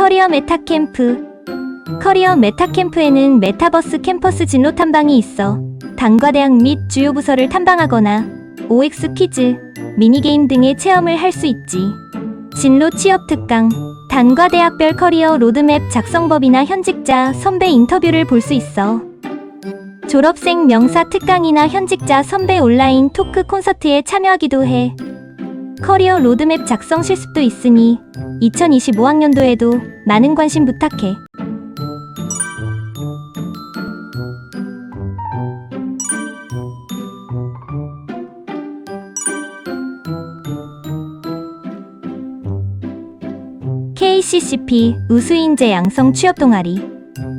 커리어 메타 캠프. 커리어 메타 캠프에는 메타버스 캠퍼스 진로 탐방이 있어 단과대학 및 주요 부서를 탐방하거나 OX 퀴즈, 미니게임 등의 체험을 할 수 있지. 진로 취업 특강. 단과대학별 커리어 로드맵 작성법이나 현직자, 선배 인터뷰를 볼 수 있어. 졸업생 명사 특강이나 현직자 선배 온라인 토크 콘서트에 참여하기도 해. 커리어 로드맵 작성 실습도 있으니 2025학년도에도 많은 관심 부탁해. KCCP 우수인재 양성 취업 동아리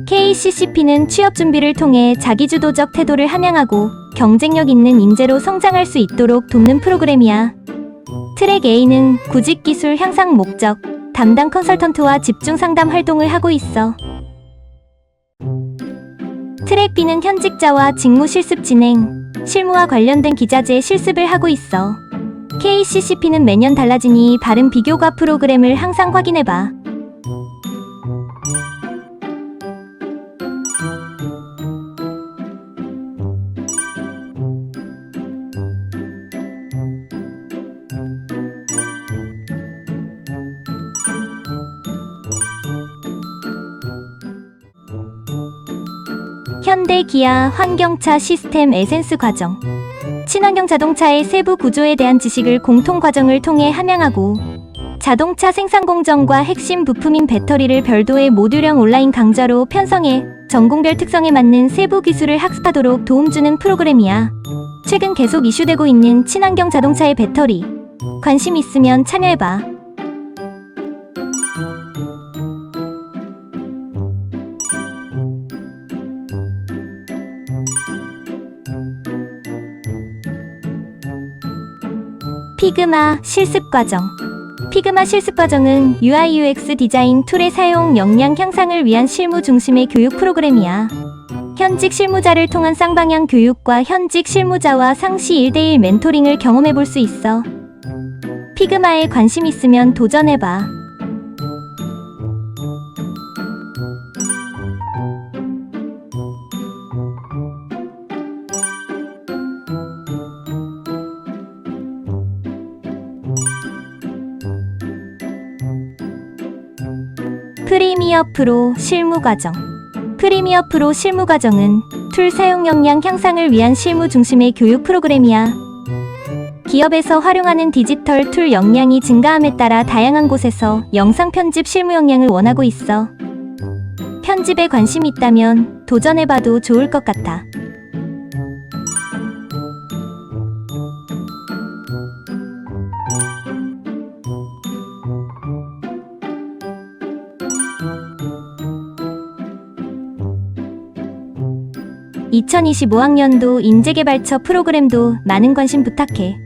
KCCP는 취업 준비를 통해 자기주도적 태도를 함양하고 경쟁력 있는 인재로 성장할 수 있도록 돕는 프로그램이야. 트랙 A는 구직 기술 향상 목적, 담당 컨설턴트와 집중 상담 활동을 하고 있어. 트랙 B는 현직자와 직무 실습 진행, 실무와 관련된 기자재 실습을 하고 있어. KCCP는 매년 달라지니 바른 비교과 프로그램을 항상 확인해봐. 현대 기아 환경차 시스템 에센스 과정. 친환경 자동차의 세부 구조에 대한 지식을 공통 과정을 통해 함양하고 자동차 생산 공정과 핵심 부품인 배터리를 별도의 모듈형 온라인 강좌로 편성해 전공별 특성에 맞는 세부 기술을 학습하도록 도움 주는 프로그램이야. 최근 계속 이슈되고 있는 친환경 자동차의 배터리. 관심 있으면 참여해봐. 피그마 실습 과정. 피그마 실습 과정은 UI UX 디자인 툴의 사용 역량 향상을 위한 실무 중심의 교육 프로그램이야. 현직 실무자를 통한 쌍방향 교육과 현직 실무자와 상시 1대1 멘토링을 경험해 볼 수 있어. 피그마에 관심 있으면 도전해 봐. 프리미어 프로 실무 과정. 프리미어 프로 실무 과정은 툴 사용 역량 향상을 위한 실무 중심의 교육 프로그램이야. 기업에서 활용하는 디지털 툴 역량이 증가함에 따라 다양한 곳에서 영상 편집 실무 역량을 원하고 있어. 편집에 관심 있다면 도전해봐도 좋을 것 같아. (2025학년도) 인재개발처 프로그램도 많은 관심 부탁해.